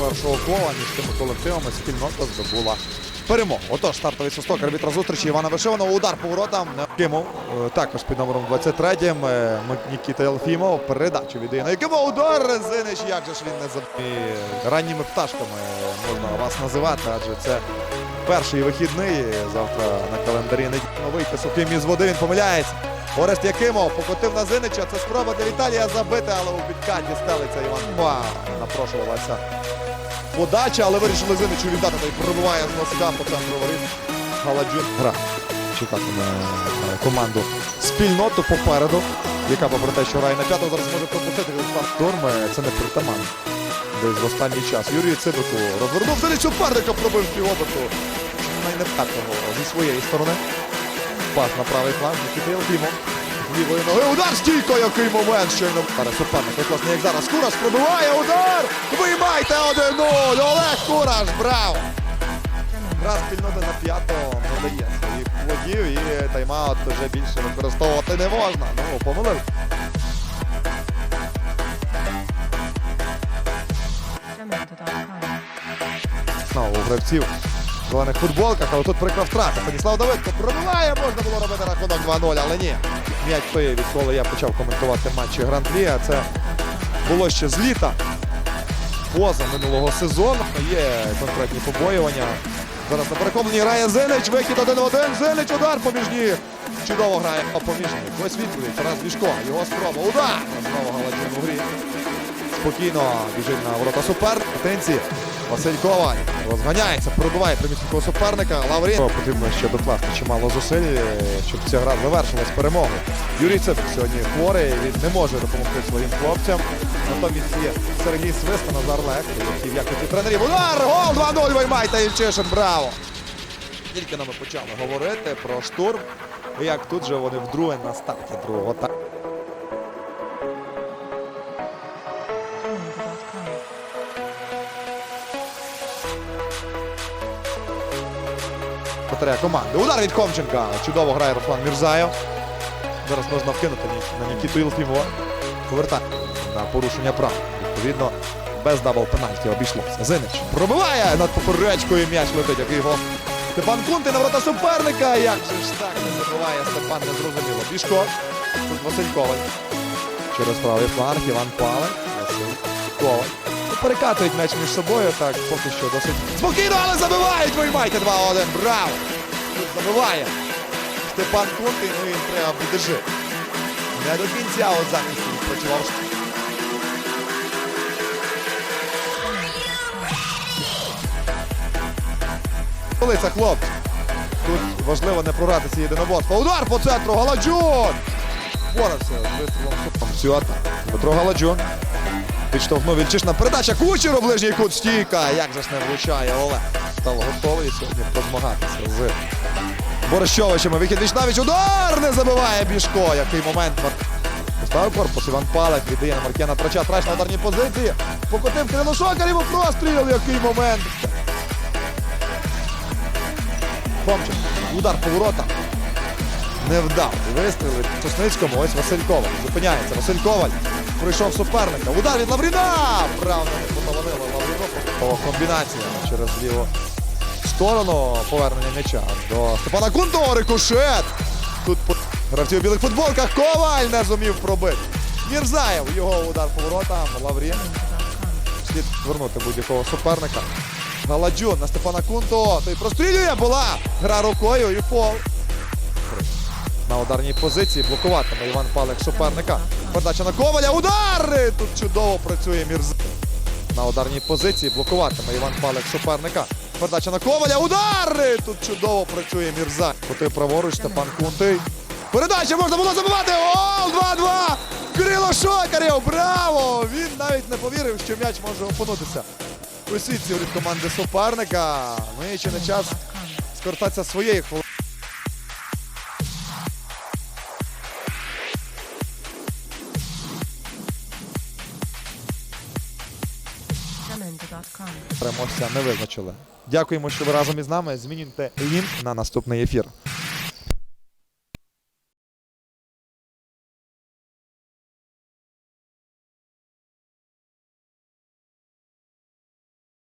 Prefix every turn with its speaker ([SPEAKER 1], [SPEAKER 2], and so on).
[SPEAKER 1] першого кола між тими колективами спільнота здобула перемогу. Отож, стартовий свисток арбітра зустрічі Івана Вишиваного. Удар поворотом Якимов. е, Також під номером 23-м е, Нікіта Єлфімов. Передачу віддає на Якимов. Удар Зинич. Як же ж він не заб... І Ранніми пташками можна вас називати, адже це перший вихідний. Завтра на календарі недільно вийти сухим із води. Він помиляється. Орест Якимов покотив на Зинича. Це спроба для Віталія забити, але у підкаті стелиться Іван. Напрошувалася подача, але вирішили Зиничу віддати. Той пробиває з носка по центру воріт. Галаджун гра. Чекатиме е, команду спільноту попереду, яка, попри те, що грає на п'яту, зараз може пропустити. Е, Це не притаман. Десь в останній час. Юрій Цибику розвернув Зинич суперника, пробив півоберту. Найнепатого зі своєї сторони. Пас на правий фланг, Нікіта Єлфімов. Лівої ноги. Удар стійко, який момент щойно. Зараз суперник, ось власне, як зараз. Кураш пробиває, удар! Виймайте 1-0! Олег Кураш, браво! Гра спільнота на п'ятого не дає своїх плодів і тайм-аут вже більше використовувати не можна. Ну, помилив. Знову гравців в зелених футболках, але тут прикра втрата. Станіслав Давидко пробиває, можна було робити рахунок 2-0, але ні. М'яч стоїть, відколи я почав коментувати матчі Гран-Прі, а це було ще з літа. Поза минулого сезону є конкретні побоювання. Зараз на переконанні грає Зелич, вихід один в один. Зелич, удар поміж ніг. Чудово грає а поміж ніг. Ось відповідь. Тарас Вішко. Його спроба. Удар! Знову Галаджин у грі. Спокійно біжить на ворота супер. Претенції. Василь Коваль розганяється, пробиває примісника суперника. Лаврін. Потрібно ще докласти чимало зусиль, е, щоб ця гра завершилась перемогою. Юрій Ципик сьогодні хворий, він не може допомогти своїм хлопцям. Натомість є Сергій Свист та Назар Лек, які в якості тренерів. Удар! Гол 2-0! Виймайте Ільчишин, браво! Тільки нам почали говорити про штурм. І як тут же вони вдруге на старті другого та Батарея команди. Удар від Комченка. Чудово грає Руслан Мірзаєв. Зараз можна вкинути на Нікіту Ілфімова. Повертає на порушення прав. Відповідно, без дабл пенальті обійшлося. Зинич пробиває над поперечкою м'яч летить, який його Степан Кунти на ворота суперника. Як же ж так не забиває Степан, незрозуміло. Бішко. Тут Василь. Через правий фланг Іван Палик. Василь Коваль. Ну, Перекатують м'яч між собою, так поки що досить спокійно, але забивають! Виймайте 2-1. Браво! Забиває Степан Кунти, ну і треба буде. Не до кінця от захист відпрацював. Коли це хлопці? Тут важливо не програти ці єдиноборства. Удар по центру Галаджун! Впорався з вистрілом. Цю атаку. Дмитро Галаджун. Підштовхнув Вільчишна. Передача Кучеру, ближній кут стійка. Як же ж не влучає Олег. Став готовий сьогодні позмагатися з Борщовичами. Вихід Вічнавіч. Удар! Не забиває Бішко. Який момент. Поставив корпус Іван Палик. Віддає на Маркіана Трача. Трач на ударній позиції. Покотив Кирило Шокарів простріл. Який момент. Комчик. Удар поворота. Не вдав. Вистріли Сосницькому. Ось Василь Коваль. Зупиняється. Василь Коваль. Пройшов суперника. Удар від Лавріна. Правда, не поталанила Лавріно. Комбінація через ліву сторону повернення м'яча до Степана Кунто. Рикошет. Тут по- гравці у білих футболках. Коваль не зумів пробити. Мірзаєв. Його удар поворотом. Лаврін. Слід вернути будь-якого суперника. Галаджун на Степана Кунто. Той прострілює. Була гра рукою і фол. На ударній позиції блокуватиме Іван Палик суперника. Передача на Коваля. Удар! Тут чудово працює Мірз. На ударній позиції блокуватиме Іван Палик суперника. Передача на Коваля. Удар! Тут чудово працює Мірза. Коти праворуч Степан Кунтий. Передача можна було забивати. Гол! 2-2! Кирило Шокарєв! Браво! Він навіть не повірив, що м'яч може опинутися у сітці від команди суперника. Ну і чи не час скористатися своєї хвилини. Переможця не визначили. Дякуємо, що ви разом із нами. Змінюйте лінк на наступний ефір.